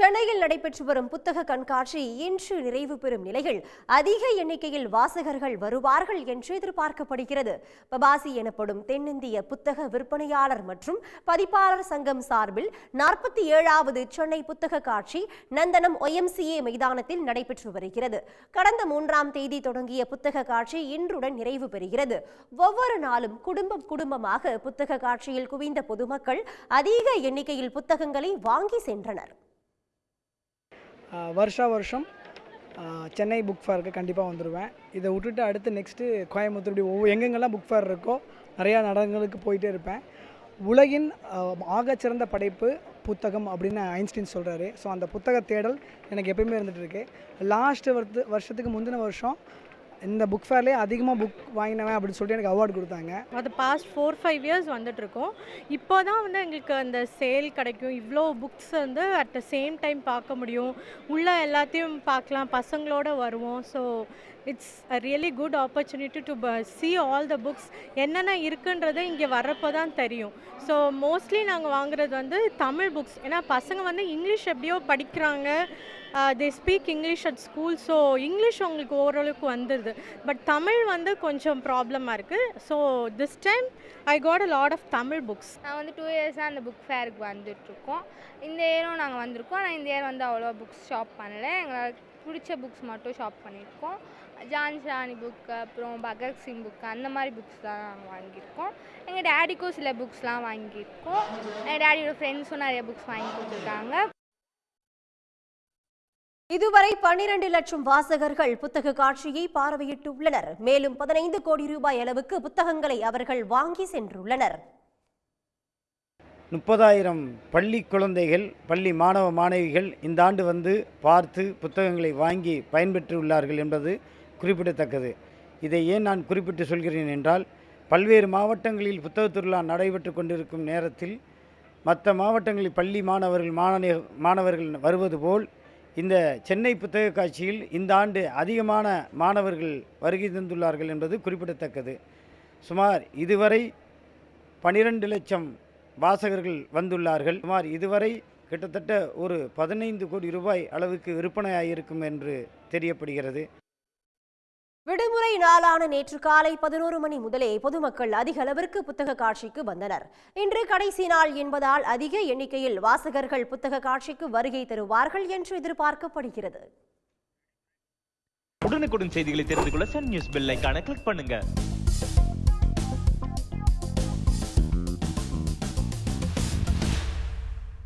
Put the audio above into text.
சென்னையில் நடைபெற்று வரும் புத்தக கண்காட்சி இன்று நிறைவு பெறும் நிலையில் அதிக எண்ணிக்கையில் வாசகர்கள் வருவார்கள் என்று எதிர்பார்க்கப்படுகிறது. பபாசி எனப்படும் தென்னிந்திய புத்தக விற்பனையாளர் மற்றும் பதிப்பாளர் சங்கம் சார்பில் நாற்பத்தி ஏழாவது சென்னை புத்தக காட்சி நந்தனம் ஒய்எம்சிஏ மைதானத்தில் நடைபெற்று வருகிறது. கடந்த மூன்றாம் தேதி தொடங்கிய புத்தக காட்சி இன்றுடன் நிறைவு பெறுகிறது. ஒவ்வொரு நாளும் குடும்பம் குடும்பமாக புத்தக காட்சியில் குவிந்த பொதுமக்கள் அதிக எண்ணிக்கையில் புத்தகங்களை வாங்கி சென்றனர். வருஷா வருஷம் சென்னை புக் ஃபேருக்கு கண்டிப்பாக வந்துடுவேன் இதை விட்டுட்டு அடுத்து நெக்ஸ்ட்டு கோயம்புத்தூர் இப்படி ஒவ்வொரு எங்கெங்கெல்லாம் புக் ஃபேர் இருக்கோ நிறையா நடனங்களுக்கு போயிட்டே இருப்பேன். உலகின் ஆகச்சிறந்த படைப்பு புத்தகம் அப்படின்னு ஐன்ஸ்டீன் சொல்கிறாரு ஸோ அந்த புத்தக தேடல் எனக்கு எப்பயுமே இருந்துகிட்டு இருக்கு. லாஸ்ட்டு வருத்து வருஷத்துக்கு முந்தின வருஷம் இந்த புக் ஃபேர்லேயே அதிகமாக புக் வாங்கினவன் அப்படின்னு சொல்லிட்டு எனக்கு அவார்டு கொடுத்தாங்க. அது பாஸ்ட் ஃபோர் ஃபைவ் இயர்ஸ் வந்துட்டுருக்கோம். இப்போ தான் வந்து எங்களுக்கு அந்த சேல் கிடைக்கும். இவ்வளோ புக்ஸ் வந்து அட் த சேம் டைம் பார்க்க முடியும். உள்ள எல்லாத்தையும் பார்க்கலாம். பசங்களோட வருவோம். So it's a really good opportunity to see all the books என்னென்ன இருக்குன்றது இங்கே வர்றப்போ தான் தெரியும். ஸோ மோஸ்ட்லி நாங்கள் வாங்குறது வந்து தமிழ் புக்ஸ் ஏன்னா பசங்க வந்து இங்கிலீஷ் எப்படியோ படிக்கிறாங்க. They speak English at school so English உங்களுக்கு ஓரளவுக்கு வந்துடுது பட் தமிழ் வந்து கொஞ்சம் ப்ராப்ளமாக இருக்குது so this time I got a lot of Tamil books நான் வந்து டூ இயர்ஸாக அந்த புக் ஃபேருக்கு வந்துட்டுருக்கோம். இந்த இயரும் நாங்கள் வந்திருக்கோம். ஆனால் இந்த இயர் வந்து அவ்வளோ புக்ஸ் ஷாப் பண்ணல. எங்களுக்கு பிடிச்ச புக்ஸ் மட்டும் ஷாப் பண்ணியிருக்கோம். ஜான்ஸ் ராணி புக்கு அப்புறம் பகத்சிங் புக்கு அந்த மாதிரி புக்ஸ் தான் நாங்கள் வாங்கியிருக்கோம். எங்கள் டேடிக்கும் சில புக்ஸ்லாம் வாங்கியிருக்கோம். எங்கள் டேடியோட ஃப்ரெண்ட்ஸும் நிறைய புக்ஸ் வாங்கி கொடுத்துருக்காங்க. இதுவரை பன்னிரண்டு லட்சம் வாசகர்கள் புத்தக காட்சியை பார்வையிட்டுள்ளனர். மேலும் பதினைந்து கோடி ரூபாய் அளவுக்கு புத்தகங்களை அவர்கள் வாங்கி சென்றுள்ளனர். முப்பதாயிரம் பள்ளி குழந்தைகள் பள்ளி மாணவ மாணவிகள் இந்த ஆண்டு வந்து பார்த்து புத்தகங்களை வாங்கி பயன்பெற்றுள்ளார்கள் என்பது குறிப்பிடத்தக்கது. இதை ஏன் நான் குறிப்பிட்டு சொல்கிறேன் என்றால் பல்வேறு மாவட்டங்களில் புத்தகத் திருவிழா நடைபெற்று கொண்டிருக்கும் நேரத்தில் மற்ற மாவட்டங்களில் பள்ளி மாணவர்கள் மாணவர்கள் வருவது போல் இந்த சென்னை புத்தக காட்சியில் இந்த ஆண்டு அதிகமான மாணவர்கள் வருகை தந்துள்ளார்கள் என்பது குறிப்பிடத்தக்கது. சுமார் இதுவரை பனிரெண்டு லட்சம் வாசகர்கள் வந்துள்ளார்கள். சுமார் இதுவரை கிட்டத்தட்ட ஒரு பதினைந்து கோடி ரூபாய் அளவுக்கு விற்பனையாயிருக்கும் என்று தெரியப்படுகிறது. விடுமுறை நாளான நேற்று காலை பதினோரு மணி முதலே பொதுமக்கள் அதிக அளவிற்கு புத்தக காட்சிக்கு வந்தனர். இன்று கடைசி நாள் என்பதால் அதிக எண்ணிக்கையில் வாசகர்கள் புத்தக காட்சிக்கு வருகை தருவார்கள் என்று எதிர்பார்க்கப்படுகிறது. உடனுக்குடன் செய்திகளை தெரிந்து கொள்ள சன் நியூஸ் பெல் கிளிக் பண்ணுங்க.